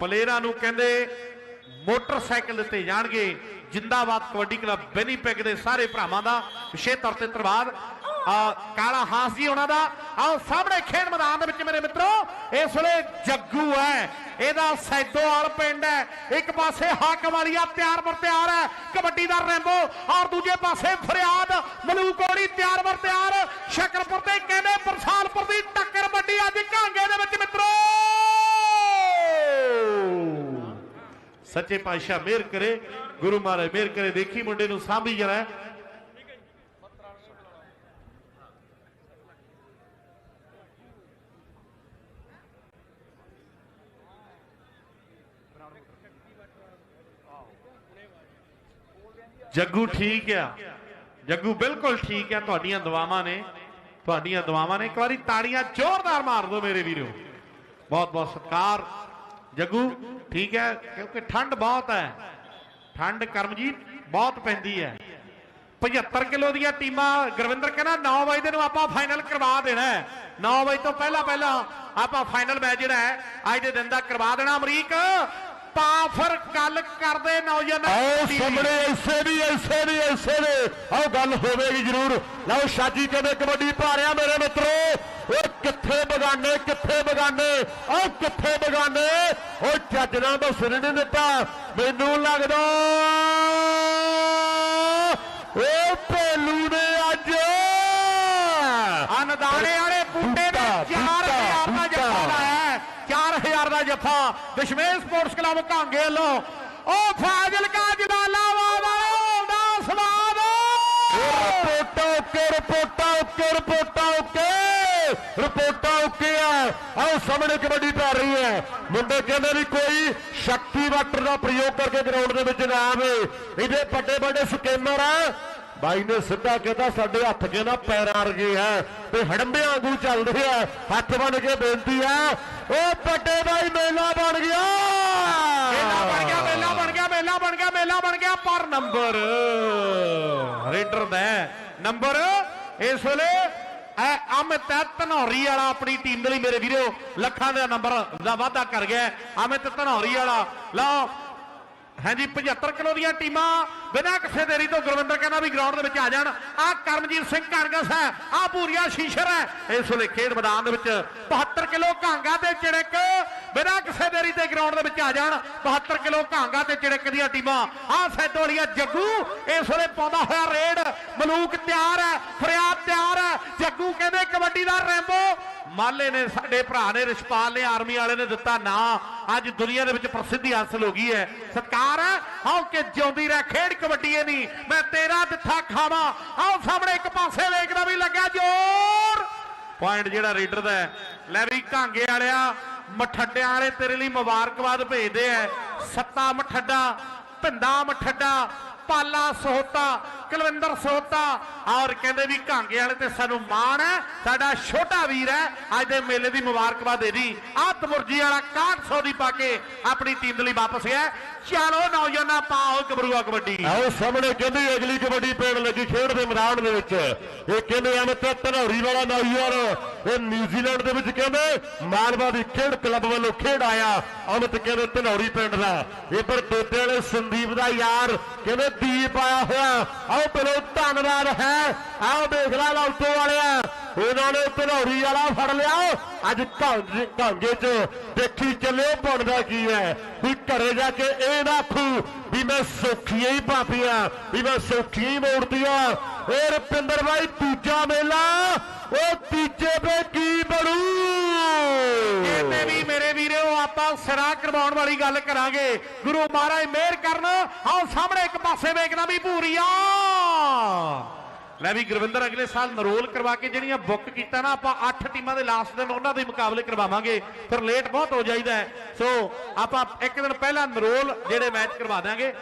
ਪਲੇਅਰਾਂ ਨੂੰ ਕਹਿੰਦੇ ਮੋਟਰਸਾਈਕਲ ਤੇ ਜਾਣਗੇ। ਜਿੰਦਾਬਾਦ ਕਬੱਡੀ ਕਲੱਬ ਬੈਨੀਪੈਗ ਦੇ ਸਾਰੇ ਭਰਾਵਾਂ ਦਾ ਵਿਸ਼ੇਸ਼ ਤੌਰ ਤੇ ਧੰਨਵਾਦ। ਆ, ਕਾਲਾ ਹਾਸ ਜੀ ਉਹਨਾਂ ਦਾ। ਆਓ ਸਾਹਮਣੇ ਖੇਡ ਮੈਦਾਨ ਦੇ ਵਿੱਚ ਮੇਰੇ ਮਿੱਤਰੋ, ਇਸ ਵੇਲੇ ਜੱਗੂ ਹੈ। ਇਹਦਾ ਸੈਦੋਵਾਲ ਪਿੰਡ ਹੈ। ਇੱਕ ਪਾਸੇ ਹਾਕਮ ਵਾਲੀਆ ਤਿਆਰ ਬਰ ਤਿਆਰ ਹੈ। ਕਬੱਡੀ ਦਾ ਰੈਂਬੋ। ਔਰ ਦੂਜੇ ਪਾਸੇ ਫਰਿਆਦ ਮਲੂਕੋੜੀ ਤਿਆਰ ਬਰ ਤਿਆਰ। ਸ਼ਕਰਪੁਰ ਤੇ ਕਹਿੰਦੇ ਸੱਚੇ ਪਾਤਸ਼ਾਹ ਮਿਹਰ ਕਰੇ, ਗੁਰੂ ਮਹਾਰਾਜ ਮਿਹਰ ਕਰੇ। ਦੇਖੀ ਮੁੰਡੇ ਨੂੰ ਸਾਂਭੀ ਜਰਾ। ਜੱਗੂ ਠੀਕ ਆ। ਜੱਗੂ ਬਿਲਕੁਲ ਠੀਕ ਆ। ਤੁਹਾਡੀਆਂ ਦੁਆਵਾਂ ਨੇ। ਤੁਹਾਡੀਆਂ ਦੁਆਵਾਂ ਨੇ। ਇੱਕ ਵਾਰੀ ਤਾੜੀਆਂ ਜ਼ੋਰਦਾਰ ਮਾਰ ਦਿਓ ਮੇਰੇ ਵੀਰੋ। ਬਹੁਤ ਬਹੁਤ ਸਤਿਕਾਰ। ਜੱਗੂ ਠੀਕ ਹੈ ਕਿਉਂਕਿ ਠੰਡ ਬਹੁਤ ਹੈ। ਠੰਡ ਕਰਮਜੀਤ ਬਹੁਤ ਪੈਂਦੀ ਹੈ। 75 ਕਿਲੋ ਦੀਆਂ ਟੀਮਾਂ ਗੁਰਵਿੰਦਰ ਕਹਿੰਦਾ 9 ਵਜੇ ਦੇ ਨੂੰ ਆਪਾਂ ਫਾਈਨਲ ਕਰਵਾ ਦੇਣਾ ਹੈ। 9 ਵਜੇ ਤੋਂ ਪਹਿਲਾਂ ਪਹਿਲਾਂ ਆਪਾਂ ਫਾਈਨਲ ਮੈਚ ਜਿਹੜਾ ਹੈ ਅੱਜ ਦੇ ਦਿਨ ਦਾ ਕਰਵਾ ਦੇਣਾ ਅਮਰੀਕ। ਪਾ ਫਿਰ ਗੱਲ ਕਰਦੇ ਨੌਜਵਾਨਾਂ ਆਓ। ਸਾਹਮਣੇ ਐਸੇ ਨਹੀਂ ਐਸੇ ਨਹੀਂ ਐਸੇ ਨੇ ਆਓ ਗੱਲ ਹੋਵੇਗੀ ਜ਼ਰੂਰ। ਲਓ ਸ਼ਾਜੀ ਕਹਿੰਦੇ ਕਬੱਡੀ ਰਿਹਾ ਮੇਰੇ ਮਿੱਤਰੋ। ਕਿੱਥੇ ਬਗਾਨੇ ਕਿੱਥੇ ਬਗਾਨੇ? ਓ ਕਿੱਥੇ ਬਗਾਨੇ? ਓ ਚੱਜਣਾ ਦਾ ਸਿਰ ਨਹੀਂ ਦਿੱਤਾ। ਮੈਨੂੰ ਲੱਗਦਾ ਓ ਭੇਲੂ ਨੇ ਅੱਜ ਅਨਦਾਣੇ ਵਾਲੇ ਬੂਟੇ ਨੇ ਬੂਟਾ, 4000 ਦਾ। ਜੱਫਾ ਲਾਇਆ ਹੈ। 4000 ਦਾ ਜੱਫਾ। ਦਸ਼ਮੇਸ਼ ਸਪੋਰਟਸ ਕਲੱਬ ਕਾਂਗੇ ਲੋ ਉਹ ਫਾਜ਼ਿਲਕਾ ਜਲਾਲਾਬਾਦ ਵਾਲਾ ਦਾ ਸਵਾਦ ਰਿਪੋਰਟਾਂ ਓਕੇ ਰਿਪੋਰਟਾਂ ਓਕੇ ਰਿਪੋਰਟਾਂ ਓਕੇ। ਰਿਪੋਰਟਾਂ ਓਕੇ ਆ। ਆਓ ਸਾਹਮਣੇ ਕਬੱਡੀ ਪੈ ਰਹੀ ਹੈ। ਮੁੰਡੇ ਕਹਿੰਦੇ ਵੀ ਕੋਈ ਸ਼ਕਤੀ ਵਾਟਰ ਦਾ ਪ੍ਰਯੋਗ ਕਰਕੇ ਗਰਾਊਂਡ ਦੇ ਵਿੱਚ ਨਾ ਆਵੇ। ਇਹਦੇ ਵੱਡੇ ਵੱਡੇ ਸਕੇਮਰ ਆ। ਬਾਈ ਨੇ ਸਿੱਧਾ ਕਹਿੰਦਾ ਸਾਡੇ ਹੱਥ ਕੇ ਨਾ ਪੈਰਾਂ ਵਰਗੇ ਆ ਤੇ ਹੜੰਬਿਆਂ ਵਾਂਗੂ ਚੱਲਦੇ ਆ। ਹੱਥ ਬੰਨ ਕੇ ਬੇਨਤੀ ਆ। ਉਹ ਵੱਡੇ ਬਾਈ ਮੇਲਾ ਬਣ ਗਿਆ। ਮੇਲਾ ਬਣ ਗਿਆ ਮੇਲਾ ਬਣ ਗਿਆ ਮੇਲਾ ਬਣ ਗਿਆ ਮੇਲਾ ਬਣ ਗਿਆ ਪਰ ਨੰਬਰ ਰੇਡਰ ਦਾ। ਨੰਬਰ ਇਸ ਵੇਲੇ ਐ ਅਮਿਤ ਹੈ ਧਨੌਰੀ ਵਾਲਾ ਆਪਣੀ ਟੀਮ ਦੇ ਲਈ ਮੇਰੇ ਵੀਰੋ, ਲੱਖਾਂ ਦਾ ਨੰਬਰ ਦਾ ਵਾਅਦਾ ਕਰ ਗਿਆ ਅਮਿਤ ਧਨੌਰੀ ਵਾਲਾ, ਲਓ, ਹਾਂਜੀ 75 ਕਿਲੋ ਦੀਆਂ ਟੀਮਾਂ ਬਿਨਾਂ ਕਿਸੇ ਦੇਰੀ ਤੋਂ ਗੁਰਵਿੰਦਰ ਕਹਿੰਦਾ ਵੀ ਗਰਾਊਂਡ ਦੇ ਵਿੱਚ ਆ ਜਾਣ। ਆ ਕਰਮਜੀਤ ਸਿੰਘ ਕਾਂਗਸ ਹੈ ਆ ਪੂਰੀਆ ਸ਼ੀਸ਼ਰ ਹੈ। ਇਸ ਵੇਲੇ ਖੇਡ ਮੈਦਾਨ ਦੇ ਵਿੱਚ 72 ਕਿਲੋ ਕਾਂਗਾ ਤੇ ਚਿੜਕ ਬਿਨਾਂ ਕਿਸੇ ਦੇਰੀ ਤੇ ਗਰਾਊਂਡ ਦੇ ਵਿੱਚ ਆ ਜਾਣ। 72 ਕਿਲੋ ਕਾਂਗਾ ਤੇ ਚਿੜਕ ਦੀਆਂ ਟੀਮਾਂ। ਆ ਸੈਦੋਲੀਆ ਜੱਗੂ, ਇਸ ਵੇਲੇ ਪਾਉਂਦਾ ਹੋਇਆ ਰੇਡ। ਮਲੂਕ ਤਿਆਰ ਹੈ, ਫਰਿਆਦ ਤਿਆਰ ਹੈ। ਜੱਗੂ ਕਹਿੰਦੇ ਕਬੱਡੀ ਦਾ ਰੈਂਬੋ। ਮਾਲੇ ਨੇ, ਸਾਡੇ ਭਰਾ ਨੇ, ਰਿਸ਼ਪਾਲ ਨੇ, ਆਰਮੀ ਵਾਲੇ ਨੇ ਦਿੱਤਾ ਨਾਂ। ਅੱਜ ਦੁਨੀਆ ਦੇ ਵਿੱਚ ਪ੍ਰਸਿੱਧੀ ਹਾਸਲ ਹੋ ਗਈ ਹੈ। ਸਤਕਾਰ ਹੈ ਆਓ ਕਿ ਜਿਉਂਦੀ ਰਹਿ, ਖੇਡ ਕਬੱਡੀ ਇਹ ਨਹੀਂ। ਮੈਂ ਤੇਰਾ ਦਿੱਥਾ ਖਾਵਾਂ। ਆਓ ਸਾਹਮਣੇ ਇੱਕ ਪਾਸੇ ਵੇਖਦਾ ਵੀ ਲੱਗਾ ਜ਼ੋਰ। ਪੁਆਇੰਟ ਜਿਹੜਾ ਰੇਡਰ ਦਾ ਲੈ ਵੀ ਘਾਂਗੇ ਵਾਲਿਆ, ਮਠੱਡਿਆਂ ਵਾਲੇ ਤੇਰੇ ਲਈ ਮੁਬਾਰਕਬਾਦ ਭੇਜਦੇ ਐ ਸੱਤਾ ਮਠੱਡਾ ਭਿੰਦਾ ਮਠੱਡਾ, ਪਾਲਾ ਸੋਹਤਾ ਕੁਲਵਿੰਦਰ ਸੋਤਾ ਔਰ ਕਹਿੰਦੇ ਵੀ ਘਾਂਗੇ ਵਾਲੇ ਤੇ ਸਾਨੂੰ ਮਾਣ ਹੈ, ਸਾਡਾ ਛੋਟਾ ਵੀਰ ਹੈ, ਅੱਜ ਦੇ ਮੇਲੇ ਦੀ ਮੁਬਾਰਕਬਾਦ ਦੇ ਦੀ। ਆਹ ਵਾਲਾ 6100 ਦੀ ਪਾ ਕੇ ਆਪਣੀ ਟੀਮ ਦੇ ਲਈ ਵਾਪਸ ਗਿਆ ਚਲੋ ਨੌਜਵਾਨਾਂ, ਪਾਓ ਕਬਰੂਆ ਕਬੱਡੀ। ਆਓ ਸਾਹਮਣੇ ਕਹਿੰਦੇ ਅਗਲੀ ਕਬੱਡੀ ਪੈਣ ਲੱਗੀ ਖੇਡ ਦੇ ਮੈਦਾਨ ਦੇ ਵਿੱਚ। ਇਹ ਕਹਿੰਦੇ ਅਮਿਤ ਧਨੌਰੀ ਵਾਲਾ ਨੌਜਵਾਨ ਇਹ ਨਿਊਜ਼ੀਲੈਂਡ ਦੇ ਵਿੱਚ ਕਹਿੰਦੇ ਮਾਲਵਾ ਦੀ ਖੇਡ ਕਲੱਬ ਵੱਲੋਂ ਖੇਡ ਆਇਆ। ਅਮਿਤ ਕਹਿੰਦੇ ਧਨੌਰੀ ਪਿੰਡ ਦਾ। ਇੱਧਰ ਦੋਦੇ ਵਾਲੇ ਸੰਦੀਪ ਦਾ ਯਾਰ ਕਹਿੰਦੇ ਦੀਪ ਆਇਆ ਹੋਇਆ। ਆਓ ਪਹਿਲਾਂ ਧੰਨਵਾਦ ਹੈ। ਆਓ ਦੇਖ ਲੈ ਲਾਉਟੋ ਵਾਲਿਆ। ਉਹਨਾਂ ਨੇ ਧਨੌਰੀ ਵਾਲਾ ਫੜ ਲਿਆ। ਅੱਜ ਘਾਂਗੇ ਚ ਦੇਖੀ ਚੱਲਿਓ ਬਣਦਾ ਕੀ ਹੈ। ਵੀ ਘਰੇ ਜਾ ਕੇ ਇਹ ਨਾ ਆਖੂ ਵੀ ਮੈਂ ਸੌਖੀਆਂ ਹੀ ਪਾਪੀਆਂ ਵੀ ਮੈਂ ਸੌਖੀਆਂ ਹੀ ਮੋੜਦੀਆਂ ਇਹ ਰਪਿੰਦਰ ਭਾਈ ਦੂਜਾ ਮੇਲਾ, ਉਹ ਤੀਜੇ ਤੇ ਕੀ ਬਣੂ? ਇਹਨੇ ਵੀ ਮੇਰੇ ਵੀਰੋ, ਆਪਾਂ ਸਿਰਾ ਕਰਵਾਉਣ ਵਾਲੀ ਗੱਲ ਕਰਾਂਗੇ। ਗੁਰੂ ਮਹਾਰਾਜ ਮਿਹਰ ਕਰਨ, ਆਓ ਸਾਹਮਣੇ ਇੱਕ ਪਾਸੇ ਵੇਖਣਾ ਵੀ ਭੂਰੀਆ। ਲੈ ਵੀ ਗੁਰਵਿੰਦਰ ਅਗਲੇ ਸਾਲ ਨਰੋਲ ਕਰਵਾ ਕੇ ਜਿਹੜੀਆਂ ਬੁੱਕ ਕੀਤਾ ਨਾ, ਆਪਾਂ 8 ਟੀਮਾਂ ਦੇ ਲਾਸਟ ਦਿਨ ਉਹਨਾਂ ਦੇ ਮੁਕਾਬਲੇ ਕਰਵਾਵਾਂਗੇ। ਫਿਰ ਲੇਟ ਬਹੁਤ ਹੋ ਜਾਈਦਾ ਸੋ ਆਪਾਂ ਇੱਕ ਦਿਨ ਪਹਿਲਾਂ ਨਰੋਲ ਜਿਹੜੇ ਮੈਚ ਕਰਵਾ ਦਾਂਗੇ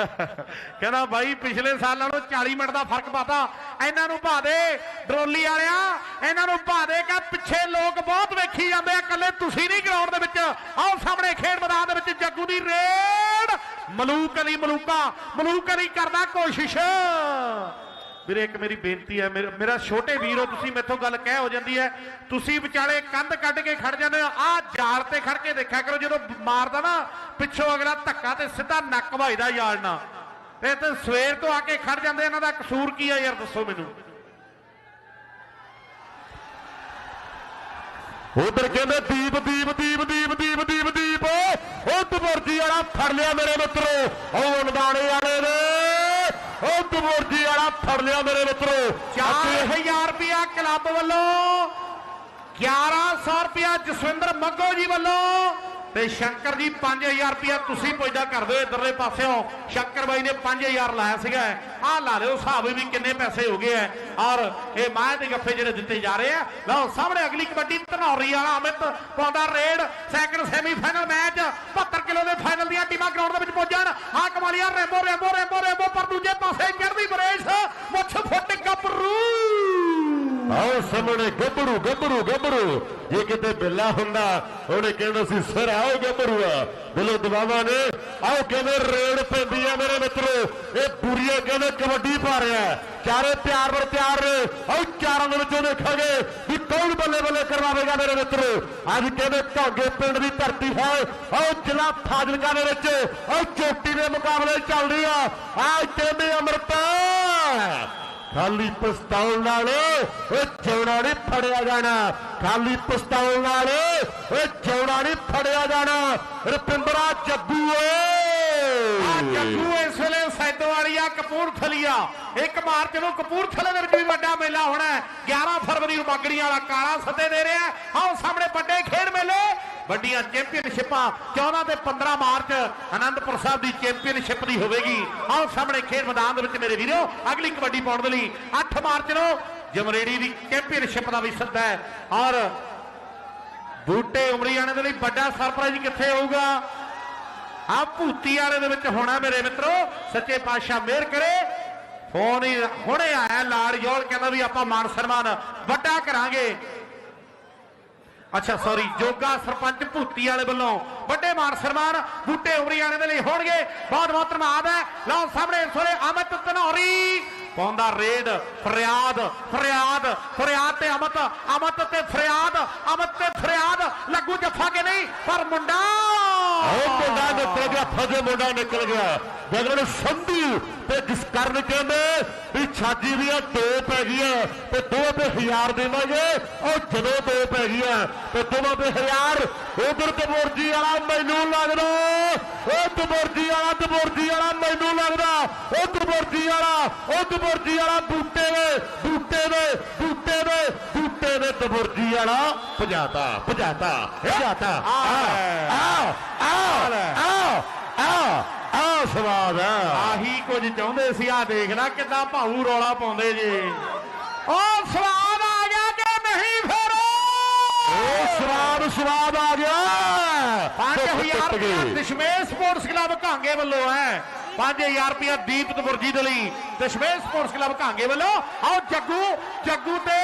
ਕਹਿੰਦਾ ਬਾਈ, ਪਿਛਲੇ ਸਾਲਾਂ ਨੂੰ 40 ਮਿੰਟ ਦਾ ਫ਼ਰਕ ਪਾਤਾ। ਇਹਨਾਂ ਨੂੰ ਭਾ ਦੇ ਡਰੋਲੀ ਵਾਲਿਆ, ਇਹਨਾਂ ਨੂੰ ਭਾ ਦੇ ਕਿ ਪਿੱਛੇ ਲੋਕ ਬਹੁਤ ਵੇਖੀ ਜਾਂਦੇ ਆ, ਇਕੱਲੇ ਤੁਸੀਂ ਨਹੀਂ ਗਰਾਊਂਡ ਦੇ ਵਿੱਚ। ਆਓ ਸਾਹਮਣੇ ਖੇਡ ਮੈਦਾਨ ਦੇ ਵਿੱਚ ਜੱਗੂ ਦੀ ਰੇਡ। ਮਲੂਕ ਅਲੀ ਮਲੂਕਾ, ਮਲੂਕ ਅਲੀ ਕਰਦਾ ਕੋਸ਼ਿਸ਼। ਵੀਰੇ, ਇੱਕ ਮੇਰੀ ਬੇਨਤੀ ਹੈ, ਮੇਰਾ- ਮੇਰਾ ਛੋਟੇ ਵੀਰੋ, ਤੁਸੀਂ ਮੈਥੋਂ ਗੱਲ ਕਹਿ ਹੋ ਜਾਂਦੀ ਹੈ, ਤੁਸੀਂ ਵਿਚਾਲੇ ਕੰਧ ਕੱਢ ਕੇ ਖੜ ਜਾਂਦੇ ਹੋ ਜਾਲ ਤੇ ਖੜ ਕੇ ਦੇਖਿਆ ਕਰੋ, ਜਦੋਂ ਮਾਰਦਾ ਨਾ, ਪਿੱਛੋਂ ਅਗਲਾ ਧੱਕਾ ਤੇ ਸਿੱਧਾ ਨੱਕ ਵੱਜਦਾ ਜਾਲ ਨਾਲ। ਇਹ ਤੇ ਸਵੇਰ ਤੋਂ ਆ ਕੇ ਖੜ ਜਾਂਦੇ, ਇਹਨਾਂ ਦਾ ਕਸੂਰ ਕੀ ਹੈ ਯਾਰ, ਦੱਸੋ ਮੈਨੂੰ। ਉਧਰ ਕਹਿੰਦੇ, ਦੀਪ ਦੀਪ ਦੀਪ ਦੀਪ ਦੀਪ ਦੀਪ ਦੀਪ। ਉਹ ਦਬੁਰਜੀ ਵਾਲਾ ਫੜ ਲਿਆ ਮੇਰੇ ਮਿੱਤਰੋ। ਉਹ ਅਨਦਾਣੇ ਵਾਲੇ ਨੇ। ਉਹ ਦਬੁਰਜੀ ਵਾਲਾ ਫੜ ਲਿਆ ਮੇਰੇ ਮਿੱਤਰੋ। 4000 ਰੁਪਿਆ ਕਲੱਬ ਵੱਲੋਂ। 1100 ਰੁਪਿਆ ਜਸਵਿੰਦਰ ਮੱਗੋ ਜੀ ਵੱਲੋਂ। ਤੇ ਸ਼ੰਕਰ ਜੀ 5000 ਰੁਪਿਆ ਤੁਸੀਂ ਪੁੱਜਦਾ ਕਰ ਦਿਓ ਇਧਰਲੇ ਪਾਸਿਓਂ। ਸ਼ੰਕਰ ਬਾਈ ਨੇ 5000 ਲਾਇਆ ਸੀਗਾ। ਆਹ ਲਾ ਲਿਓ, ਹਿਸਾਬ ਵੀ ਕਿੰਨੇ ਪੈਸੇ ਹੋ ਗਏ ਆ। ਔਰ ਇਹ ਮਾਹ ਦੇ ਗੱਫੇ ਜਿਹੜੇ ਦਿੱਤੇ ਜਾ ਰਹੇ ਆ। ਲਓ, ਸਾਹਮਣੇ ਅਗਲੀ ਕਬੱਡੀ ਧਨੌਰੀ ਵਾਲਾ ਅਮਿਤ ਪਾਉਂਦਾ raid. Second semifinal match 72 kilo ਦੇ ਫਾਈਨਲ ਦੀਆਂ ਟੀਮਾਂ ਗਰਾਊਂਡ ਦੇ ਵਿੱਚ ਪਹੁੰਚਣ ਹਾਂ Kamalia, Rambo Rambo Rambo Rambo, ਪਰ ਦੂਜੇ ਪਾਸੇ ਚੜ੍ਹਦੀ ਬਰੇਸ ਮੁੱਛ ਫੁੱਟ ਗੱਭਰੂ ਆਓ ਸਾਹਮਣੇ ਗੱਭਰੂ ਗੱਭਰੂ ਗੱਭਰੂ। ਜੇ ਕਿਤੇ ਬਿੱਲਾ ਹੁੰਦਾ, ਉਹਨੇ ਕਹਿਣਾ ਸੀ, ਸਰ, ਆਓ ਗੱਭਰੂਆ। ਦਿਲੋਂ ਦਬਾਵਾ ਨੇ। ਆਓ ਕਹਿੰਦੇ, ਰੇਡ ਪੈਂਦੀ ਆ ਮੇਰੇ ਮਿੱਤਰੋ। ਇਹ ਪੂਰੀਏ ਕਹਿੰਦੇ, ਕਬੱਡੀ ਪਾ ਰਿਹਾ ਚਾਰੇ ਪਿਆਰ ਵਰ ਪਿਆਰ ਨੇ। ਆਓ ਚਾਰਾਂ ਦੇ ਵਿੱਚੋਂ ਦੇਖਾਂਗੇ ਵੀ ਕੌਣ ਬੱਲੇ ਬੱਲੇ ਕਰਵਾਵੇਗਾ ਮੇਰੇ ਮਿੱਤਰੋ। ਅੱਜ ਕਹਿੰਦੇ ਢਾਂਗੇ ਪਿੰਡ ਦੀ ਧਰਤੀ ਹੈ। ਆਓ ਜ਼ਿਲ੍ਹਾ ਫਾਜ਼ਿਲਕਾ ਦੇ ਵਿੱਚ। ਆਓ ਚੋਟੀ ਦੇ ਮੁਕਾਬਲੇ ਚੱਲ ਰਹੀ ਆ। ਆਹ ਕਹਿੰਦੇ ਅਮਰਤਾ ਖਾਲੀ ਪਿਸਤੌਲ ਨਾਲ ਉਹ ਚੌੜਾ ਨਹੀਂ ਫੜਿਆ ਜਾਣਾ। ਖਾਲੀ ਪਿਸਤੌਲ ਨਾਲ ਉਹ ਚੌੜਾ ਨਹੀਂ ਫੜਿਆ ਜਾਣਾ। ਰੁਪਿੰਦਰਾ ਜੱਗੂ ਆ ਓਏ ਜੱਗੂ ਇਸ ਵੇਲੇ ਸੈਦੋਵਾਲੀਆ ਕਪੂਰਥਲੀਆ। 1 ਮਾਰਚ ਨੂੰ ਕਪੂਰਥਲੇ ਦੇ ਵਿੱਚ ਵੀ ਵੱਡਾ ਮੇਲਾ ਹੋਣਾ ਹੈ। 11 ਫਰਵਰੀ ਨੂੰ ਬਾਗੜੀਆਂ ਵਾਲਾ ਕਾਲਾ ਸੱਦੇ ਦੇ ਰਿਹਾ ਆਓ ਸਾਹਮਣੇ ਵੱਡੇ ਖੇਡ ਮੇਲੇ। ਵੱਡੀਆਂ ਚੈਂਪੀਅਨਸ਼ਿਪਾਂ 14 ਤੇ 15 ਮਾਰਚ ਆਨੰਦਪੁਰ ਸਾਹਿਬ ਦੀ ਚੈਂਪੀਅਨਸ਼ਿਪ ਦੀ ਹੋਵੇਗੀ। ਆਓ ਸਾਹਮਣੇ ਖੇਡ ਮੈਦਾਨ ਦੇ ਵਿੱਚ ਮੇਰੇ ਵੀਰੋ, ਅਗਲੀ ਕਬੱਡੀ ਪਾਉਣ ਦੇ ਲਈ 8 ਮਾਰਚ ਨੂੰ ਜਮਰੇੜੀ ਦੀ ਚੈਂਪੀਅਨਸ਼ਿਪ ਦਾ ਵੀ ਸੱਦਾ ਹੈ। ਔਰ ਬੂਟੇ ਉਮਰੀਆਣੇ ਦੇ ਲਈ ਵੱਡਾ ਸਰਪ੍ਰਾਈਜ਼ ਕਿੱਥੇ ਹੋਊਗਾ? ਆ ਭੂਤੀ ਵਾਲੇ ਦੇ ਵਿੱਚ ਹੋਣਾ ਮੇਰੇ ਮਿੱਤਰੋ, ਸੱਚੇ ਪਾਤਸ਼ਾਹ ਮਿਹਰ ਕਰੇ। ਫੋਨ ਹੀ ਹੁਣੇ ਆਇਆ ਲਾਲ ਜੋਲ, ਕਹਿੰਦਾ ਵੀ ਆਪਾਂ ਮਾਨ ਸਨਮਾਨ ਵੱਡਾ ਕਰਾਂਗੇ। ਅੱਛਾ ਸੌਰੀ ਜੋਗਾ ਸਰਪੰਚ ਭੂਤੀ ਵਾਲੇ ਵੱਲੋਂ ਵੱਡੇ ਮਾਨ ਸਨਮਾਨ ਬੂਟੇ ਉਮਰੀ ਵਾਲੇ ਦੇ ਲਈ ਹੋਣਗੇ। ਬਹੁਤ ਬਹੁਤ ਧੰਨਵਾਦ ਹੈ। ਲਓ, ਸਾਹਮਣੇ ਸੋਰੇ ਅਮਿਤ ਧਨੌਰੀ ਪਾਉਂਦਾ ਰੇਡ, ਫਰਿਆਦ ਫਰਿਆਦ ਫਰਿਆਦ ਤੇ ਅਮਿਤ ਅਮਿਤ ਤੇ ਫਰਿਆਦ, ਅਮਿਤ ਤੇ ਫਰਿਆਦ। ਲੱਗੂ ਜੱਫਾ ਕੇ ਨਹੀਂ? ਪਰ ਮੁੰਡਾ ਉਹ ਮੁੰਡਾ ਨਿਕਲ ਗਿਆ ਫਜੇ ਮੁੰਡਾ ਨਿਕਲ ਗਿਆ। ਗਗਨ ਸੰਧੂ ਤੇ ਜਿਸ ਕਰਨ ਕਹਿੰਦੇ ਵੀ ਛਾਜੀ ਦੀਆਂ ਦੋ ਪੈ ਗਈਆਂ ਤੇ ਦੋ ਤੇ ਹਜ਼ਾਰ ਦੇਵਾਂਗੇ, ਉਹ ਜਦੋਂ ਦੋ ਪੈ ਗਈਆਂ ਤੇ ਦੋਵਾਂ ਤੇ ਹਜ਼ਾਰ ਉਧਰ ਦਬੁਰਜੀ ਵਾਲਾ ਮੈਨੂੰ ਲੱਗਦਾ ਉਹ ਦਬੁਰਜੀ ਵਾਲਾ ਦਬੁਰਜੀ ਵਾਲਾ ਮੈਨੂੰ ਲੱਗਦਾ ਉਹ ਦਬੁਰਜੀ ਵਾਲਾ ਉਹ ਦਬੁਰਜੀ ਵਾਲਾ ਬੂਟੇ ਦੇ ਬੂਟੇ ਦੇ ਬੂਟੇ ਦੇ ਦੇ ਦਬੁਰਜੀ ਵਾਲਾ ਭਜਾਤਾ ਭਜਾਤਾ ਭਜਾਤਾ। ਆ ਆ ਆ ਆ ਆ ਆ ਸਵਾਦ ਆ। ਆਹੀ ਕੁਝ ਚਾਹੁੰਦੇ ਸੀ ਆ ਦੇਖ ਲੈ ਕਿੱਦਾਂ ਭਾਊ ਰੌਲਾ ਪਾਉਂਦੇ ਜੇ। ਉਹ ਸਵਾਦ ਆ ਗਿਆ ਕਿ ਨਹੀਂ ਫਿਰ? ਉਹ ਸਵਾਦ ਸਵਾਦ ਆ ਗਿਆ। 5000 ਟੁੱਟ ਰੁਪਇਆ ਗਏ। ਦਸ਼ਮੇਸ਼ ਸਪੋਰਟਸ ਕਲੱਬ ਕਾਂਗੇ ਵੱਲੋਂ ਹੈ। 5000 ਰੁਪਇਆ ਦੀਪ ਤਬੁਰਜੀ ਦੇ ਲਈ ਦਸ਼ਮੇਸ਼ ਸਪੋਰਟਸ ਕਲੱਬ ਕਾਂਗੇ ਵੱਲੋਂ। ਆਓ ਜੱਗੂ ਜੱਗੂ ਤੇ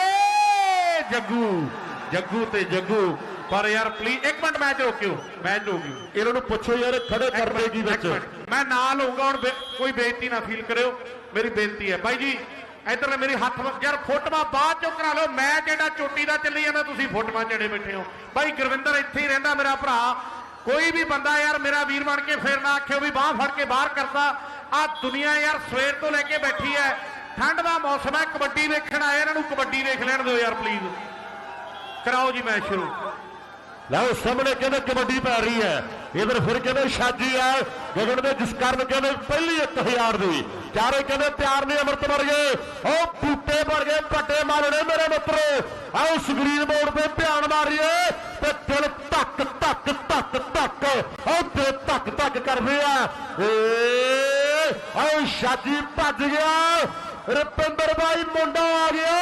ਜੱਗੂ ਜੱਗੂ ਤੇ ਜੱਗੂ। ਪਰ ਯਾਰ ਪਲੀਜ਼ ਇੱਕ ਮਿੰਟ ਮੈਚ ਰੋਕਿਓ ਮੈਚ ਰੋਕਿਓ। ਇਹਨਾਂ ਨੂੰ ਪੁੱਛੋ ਯਾਰ ਖੜੇ ਕਰ ਦੇਗੀ ਇੱਕ ਵਿੱਚ ਮੈਂ ਨਾ ਲਊਂਗਾ ਹੁਣ ਕੋਈ ਬੇਇੱਜ਼ਤੀ ਨਾ ਫੀਲ ਕਰਿਓ। ਮੇਰੀ ਬੇਨਤੀ ਹੈ। ਬਾਈ ਜੀ ਇਧਰ ਮੇਰੀ ਹੱਥ ਯਾਰ ਫੋਟੋਆਂ ਬਾਅਦ ਚੋਂ ਕਰਾ ਲਓ। ਮੈਂ ਜਿਹੜਾ ਚੋਟੀ ਦਾ ਚੱਲੀ ਜਾਂਦਾ ਤੁਸੀਂ ਫੋਟੋਆਂ ਚੜੇ ਬੈਠੇ ਹੋ। ਬਾਈ ਗੁਰਵਿੰਦਰ ਇੱਥੇ ਹੀ ਰਹਿੰਦਾ ਮੇਰਾ ਭਰਾ। ਕੋਈ ਵੀ ਬੰਦਾ ਯਾਰ ਮੇਰਾ ਵੀਰ ਬਣ ਕੇ ਫੇਰ ਨਾ ਆਖਿਓ ਵੀ ਬਾਹ ਫੜ ਕੇ ਬਾਹਰ ਕਰਦਾ ਆ ਦੁਨੀਆ ਯਾਰ ਸਵੇਰ ਤੋਂ ਲੈ ਕੇ ਬੈਠੀ ਹੈ। ਠੰਡ ਦਾ ਮੌਸਮ ਹੈ, ਕਬੱਡੀ ਵੇਖਣ ਆਏ, ਇਹਨਾਂ ਨੂੰ ਕਬੱਡੀ ਵੇਖ ਲੈਣ ਦਿਓ ਯਾਰ ਪਲੀਜ਼ ਕਰਾਓ ਜੀ ਮੈਚ ਸ਼ੁਰੂ। ਲਓ, ਸਾਹਮਣੇ ਕਹਿੰਦੇ ਕਬੱਡੀ ਪੈ ਰਹੀ ਹੈ। ਇਧਰ ਫਿਰ ਕਹਿੰਦੇ ਛਾਜੀ ਆ ਗਗਨ ਦੇ ਜਿਸ ਕਾਰਨ ਕਹਿੰਦੇ ਪਹਿਲੀ 1000 ਦੀ। ਚਾਰੇ ਕਹਿੰਦੇ ਪਿਆਰ ਨੇ, ਅਮਰਤ ਗਏ। ਉਹ ਬੂਟੇ ਵਰਗੇ ਪੱਟੇ ਮਾਰਨੇ ਮੇਰੇ ਮਿੱਤਰੋ। ਆਓ ਸਕਰੀਨ ਬੋਰਡ ਤੇ ਧਿਆਨ ਮਾਰੀਏ ਤੇ ਦਿਲ ਧੱਕ ਧੱਕ ਧੱਕ ਧੱਕ, ਉਹ ਦਿਲ ਧੱਕ ਧੱਕ ਕਰਦੇ ਆ ਏ ਆਓ ਛਾਜੀ ਭੱਜ ਗਿਆ। ਰੁਪਿੰਦਰ ਬਾਈ ਮੁੰਡਾ ਆ ਗਿਆ।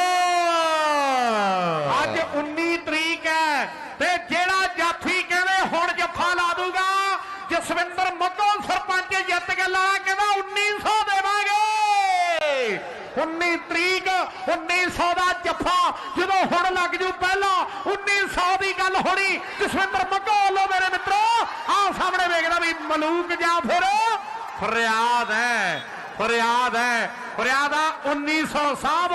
ਅੱਜ 19 ਤਰੀਕ ਹੈ ਤੇ ਜਿਹੜਾ ਜਾਫੀ ਕਹਿੰਦੇ ਹੁਣ ਜੱਫਾ ਲਾ ਦੂਗਾ, ਜਸਵਿੰਦਰ ਮੱਗੋ ਸਰਪੰਚ ਜਿੱਤ ਕੇ ਲਾ ਕਹਿੰਦਾ 1900 ਦੇਵਾਂਗੇ। 19 ਤਰੀਕ 1900 ਦਾ ਜੱਫਾ ਜਦੋਂ ਹੁਣ ਲੱਗ ਜੂ ਪਹਿਲਾਂ 1900 ਦੀ ਗੱਲ ਹੋਣੀ। ਜਸਵਿੰਦਰ ਮੱਗੋ ਵੱਲੋਂ ਮੇਰੇ ਮਿੱਤਰੋ, ਆਹ ਸਾਹਮਣੇ ਵੇਖਦਾ ਵੀ ਮਲੂਕ ਜਾਂ ਫਿਰ ਫਰਿਆਦ ਹੈ ਫਰਿਆਦ ਹੈ। ਫਰਿਆਦਾ 1900 ਸਾਹਿਬ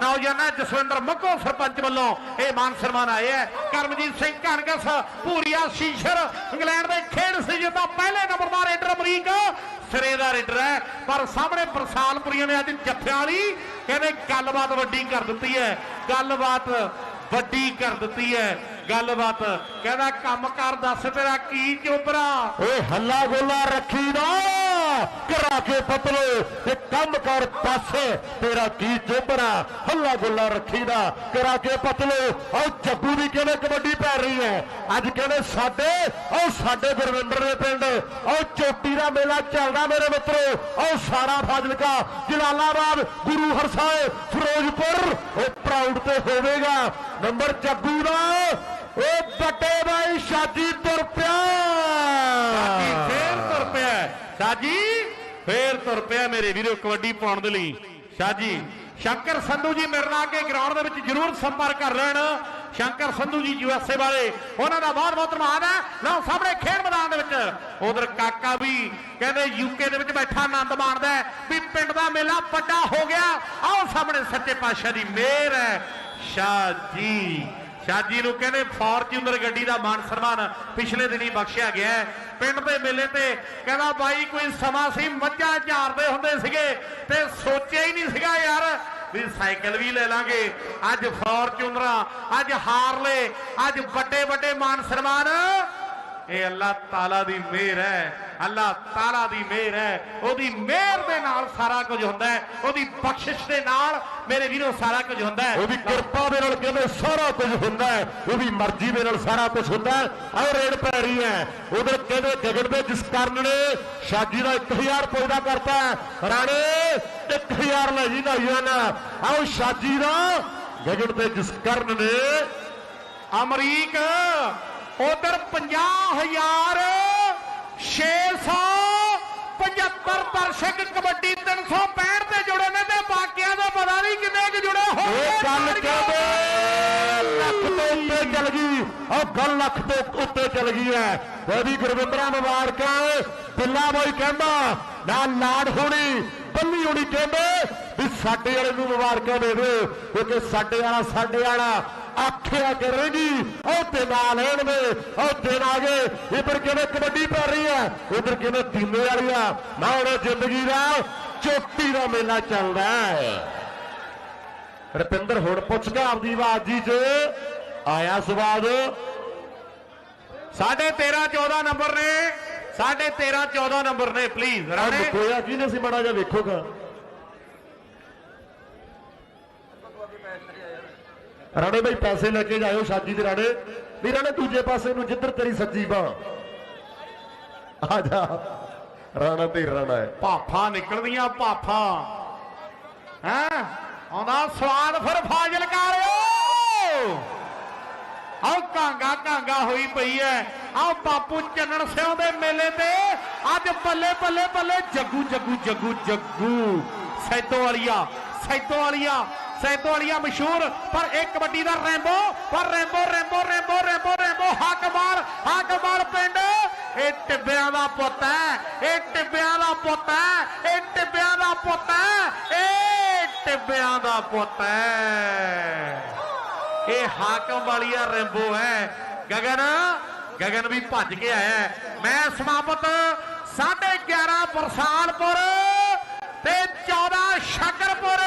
ਨੌਜਵਾਨਾਂ ਜਸਵਿੰਦਰ ਮੱਕੋ ਸਰਪੰਚ ਵੱਲੋਂ ਇਹ ਮਾਨ ਸਨਮਾਨ ਆਏ ਹੈ। ਕਰਮਜੀਤ ਸਿੰਘ ਕਣਗਸ ਪੂਰੀਆ ਸ਼ੀਸ਼ਰ, ਇੰਗਲੈਂਡ ਦੇ ਖੇਡ ਸੀ ਦਾ ਪਹਿਲੇ ਨੰਬਰ ਦਾ ਰੇਡਰ ਅਮਰੀਕ। ਸਿਰੇ ਦਾ ਰੇਡਰ ਹੈ, ਪਰ ਸਾਹਮਣੇ ਬਰਸਾਲਪੁਰੀਆਂ ਨੇ ਅੱਜ ਜੱਫਿਆਂ ਵਾਲੀ ਕਹਿੰਦੇ ਗੱਲਬਾਤ ਵੱਡੀ ਕਰ ਦਿੱਤੀ ਹੈ। ਗੱਲਬਾਤ ਵੱਡੀ ਕਰ ਦਿੱਤੀ ਹੈ। ਗੱਲਬਾਤ ਕਹਿੰਦਾ ਕੰਮ ਕਰ ਦੱਸ ਤੇਰਾ ਕੀ ਚੋਬਰਾ ਓਏ ਹੱਲਾ ਗੋਲਾ ਰੱਖੀ ਦਾ। ਕਰਾ ਕੇ ਪਤਲੋ ਤੇ ਕੰਮ ਕਰ ਦੱਸ ਤੇਰਾ ਕੀ ਚੋਬਰਾ ਹੱਲਾ ਗੋਲਾ ਰੱਖੀ ਕਰਾ ਕੇ ਪਤਲੋ। ਉਹ ਜੱਗੂ ਦੀ ਕਹਿੰਦੇ ਕਬੱਡੀ ਪੈ ਰਹੀ ਹੈ? ਅੱਜ ਕਹਿੰਦੇ ਸਾਡੇ ਉਹ ਸਾਡੇ ਗੁਰਵਿੰਦਰ ਦੇ ਪਿੰਡ। ਉਹ ਚੋਟੀ ਦਾ ਮੇਲਾ ਚੱਲਦਾ ਮੇਰੇ ਮਿੱਤਰੋ। ਉਹ ਸਾਰਾ ਫਾਜ਼ਿਲਕਾ, ਜਲਾਲਾਬਾਦ, ਗੁਰੂ ਹਰਸਾਏ ਫਿਰੋਜ਼ਪੁਰ। ਉਹ ਪ੍ਰਾਊਡ ਤੇ ਹੋਵੇਗਾ। ਨੰਬਰ ਜੱਗੂ ਦਾ। ਉਹ ਬੱਟੇ ਬਾਈ ਸ਼ਾਦੀ ਤੁਰ ਪਿਆ। ਸਾਜੀ, ਫੇਰ ਤੁਰ ਪਿਆ ਮੇਰੇ ਵੀਰੋ ਕਬੱਡੀ ਪਾਉਣ ਦੇ ਲਈ। ਸਾਜੀ, ਸ਼ੰਕਰ ਸੰਧੂ ਜੀ ਮੇਰੇ ਨਾਲ ਕੇ ਗਰਾਊਂਡ ਦੇ ਵਿੱਚ ਜਰੂਰ ਸੰਪਰਕ ਕਰ ਲੈਣ। ਸ਼ੰਕਰ ਸੰਧੂ ਜੀ ਯੂਐਸਏ ਵਾਲੇ, ਉਹਨਾਂ ਦਾ ਬਹੁਤ ਬਹੁਤ ਧੰਨਵਾਦ ਹੈ। ਲਓ, ਸਾਹਮਣੇ ਖੇਡ ਮੈਦਾਨ ਦੇ ਵਿੱਚ। ਉਧਰ ਕਾਕਾ ਵੀ ਕਹਿੰਦੇ ਯੂਕੇ ਦੇ ਵਿੱਚ ਬੈਠਾ, ਆਨੰਦ ਮਾਣਦਾ ਵੀ ਪਿੰਡ ਦਾ ਮੇਲਾ ਵੱਡਾ ਹੋ ਗਿਆ। ਆਓ ਸਾਹਮਣੇ ਸੱਚੇ ਪਾਤਸ਼ਾਹ ਦੀ ਮਿਹਰ ਹੈ। ਸ਼ਾਹ ਜੀ ਸ਼ਾਜੀ ਨੂੰ ਕਹਿੰਦੇ ਫੋਰਚੂਨਰ ਗੱਡੀ ਦਾ ਮਾਨ ਸਨਮਾਨ ਪਿਛਲੇ ਦਿਨੀ ਬਖਸ਼ਿਆ ਗਿਆ ਪਿੰਡ ਦੇ ਮੇਲੇ ਤੇ ਕਹਿੰਦਾ ਬਾਈ, ਕੋਈ ਸਮਾਂ ਸੀ, ਮੱਝਾਂ ਝਾਰਦੇ ਹੁੰਦੇ ਸੀਗੇ ਤੇ ਸੋਚਿਆ ਹੀ ਨਹੀਂ ਸੀਗਾ ਯਾਰ ਵੀ ਸਾਈਕਲ ਵੀ ਲੈ ਲਾਂਗੇ। ਅੱਜ ਫੋਰਚੂਨਰਾਂ, ਅੱਜ ਹਾਰਲੇ, ਅੱਜ ਵੱਡੇ ਵੱਡੇ ਮਾਨ ਸਨਮਾਨ। ਇਹ ਅੱਲਾਹ ਤਾਲਾ ਦੀ ਮਿਹਰ ਹੈ। ਅੱਲਾਹ ਤਾਲਾ ਦੀ ਮਿਹਰ ਹੈ। ਉਹਦੀ ਮਿਹਰ ਦੇ ਨਾਲ ਸਾਰਾ ਕੁਝ ਹੁੰਦਾ ਹੈ। ਉਹਦੀ ਬਖਸ਼ਿਸ਼ ਦੇ ਨਾਲ ਮੇਰੇ ਵੀਰੋ ਸਾਰਾ ਕੁਝ ਹੁੰਦਾ ਹੈ। ਉਹਦੀ ਕਿਰਪਾ ਦੇ ਨਾਲ ਕਹਿੰਦੇ ਸਾਰਾ ਕੁਝ ਹੁੰਦਾ ਹੈ। ਉਹਦੀ ਮਰਜ਼ੀ ਦੇ ਨਾਲ ਸਾਰਾ ਕੁਝ ਹੁੰਦਾ ਹੈ। ਆਹ ਰੇਡ ਪੈ ਰਹੀ ਹੈ। ਉਧਰ ਕਹਿੰਦੇ ਗਗਨ ਦੇ ਜਿਸ ਕਰਨ ਨੇ ਸ਼ਾਜੀ ਦਾ 1000 ਰੁਪਏ ਦਾ ਕਰਤਾ ਹੈ। ਰਾਣੇ 1000 ਲੈ ਜੀ ਨਾਈਆਂ ਨਾ ਆਓ ਸ਼ਾਜੀ ਦਾ ਗਗਨ ਦੇ ਜਿਸ ਕਰਨ ਨੇ ਅਮਰੀਕ, ਉਧਰ 50000 675 ਦਰਸ਼ਕ ਕਬੱਡੀ 365 ਤੇ ਜੁੜੇ ਨੇ ਤੇ ਬਾਕੀਆਂ ਦਾ ਪਤਾ ਨਹੀਂ ਕਿੰਨੇ ਕੁ ਜੁੜੇ ਇਹ ਗੱਲ ਕਹਿੰਦੇ ਲੱਖ ਤੋਂ ਉੱਤੇ ਚੱਲ ਗਈ। ਉਹ ਗੱਲ ਲੱਖ ਤੋਂ ਉੱਤੇ ਚੱਲ ਗਈ ਹੈ। ਉਹਦੀ ਗੁਰਵਿੰਦਰਾ ਮੁਬਾਰਕਾਂ ਬਿੱਲਾ ਬੋਈ ਕਹਿੰਦਾ ਨਾ ਲਾੜ ਹੋਣੀ ਬੱਲੀ ਹੋਣੀ ਕਹਿੰਦੇ ਵੀ ਸਾਡੇ ਵਾਲੇ ਨੂੰ ਮੁਬਾਰਕਾਂ ਦੇ ਦਿਓ ਕਿਉਂਕਿ ਸਾਡੇ ਵਾਲਾ ਸਾਡੇ ਵਾਲਾ। ਆਖਿਆ ਕਰੇਗੀ ਉਹ ਤੇ ਨਾਲ ਦੇ ਉਹ ਤੇ ਆ ਗਏ ਇਧਰ ਕਿਵੇਂ ਕਬੱਡੀ ਪੈ ਰਹੀ ਹੈ ਉਧਰ ਕਿਵੇਂ ਦੀਨੇ ਵਾਲੀਆਂ ਨਾ ਹੁਣ ਜ਼ਿੰਦਗੀ ਦਾ ਚੋਟੀ ਦਾ ਮੇਲਾ ਚੱਲਦਾ ਹੈ। ਰਪਿੰਦਰ ਹੁਣ ਪੁੱਛ ਗਿਆ ਆਪਦੀ ਆਵਾਜ਼ ਜੀ ਚ ਆਇਆ ਸਵਾਦ। ਸਾਢੇ 13 14 ਨੰਬਰ ਨੇ ਸਾਢੇ 13 14 ਨੰਬਰ ਨੇ ਪਲੀਜ਼ ਆ ਰਾਣੇ ਮੁਕੋਇਆ ਕਿਹਨੇ ਸੀ ਮੜਾ ਜਾ ਵੇਖੋਗਾ ਰਾਣੇ ਭਾਈ ਪੈਸੇ ਲੈ ਕੇ ਜਾਇਓ ਸ਼ਾਦੀ ਦੇ ਰਾਣੇ ਵੀ ਰਾਣੇ ਦੂਜੇ ਪਾਸੇ ਨੂੰ ਜਿੱਧਰ ਤੇਰੀ ਸੱਜੀ ਬਾਹ। ਆ ਜਾ। ਰਾਣਾ ਤੇ ਰਾਣਾ ਹੈ। ਭਾਫਾਂ ਨਿਕਲਦੀਆਂ ਭਾਫਾਂ। ਹੈ? ਆਉਂਦਾ ਸਵਾਦ ਫਿਰ ਫਾਜ਼ਲ ਕਰਿਓ ਆਹ ਕਾਂਗਾ ਕਾਂਗਾ ਹੋਈ ਪਈ ਐ। ਆਹ ਬਾਪੂ ਚੰਨਣ ਸਿਉ ਦੇ ਮੇਲੇ ਤੇ ਅੱਜ ਬੱਲੇ ਬੱਲੇ ਬੱਲੇ ਜੱਗੂ ਜੱਗੂ ਜੱਗੂ ਜੱਗੂ। ਸੈਤੋ ਵਾਲੀਆ ਸੈਤੋ ਵਾਲੀਆ। ਸੈਦੋ ਵਾਲੀਆ ਮਸ਼ਹੂਰ, ਪਰ ਇਹ ਕਬੱਡੀ ਦਾ ਰੈਂਬੋ, ਪਰ Rambo Rambo Rambo Rambo Rambo Hakmal Hakmal ਪਿੰਡ। ਇਹ ਟਿੱਬਿਆਂ ਦਾ ਪੁੱਤ ਹੈ, ਇਹ ਟਿੱਬਿਆਂ ਦਾ ਪੁੱਤ ਹੈ, ਇਹ ਟਿੱਬਿਆਂ ਦਾ ਪੁੱਤ ਹੈ, ਇਹ ਟਿੱਬਿਆਂ ਦਾ ਪੁੱਤ ਹੈ। ਇਹ ਹਾਕਮ ਵਾਲੀਆ ਰੈਂਬੋ ਹੈ। ਗਗਨ ਗਗਨ ਵੀ ਭੱਜ ਕੇ ਆਇਆ ਹੈ। ਮੈਂ ਸਮਾਪਤ 11.5 ਬਰਸਾਲਪੁਰ ਤੇ 14 ਸ਼ਕਰਪੁਰ।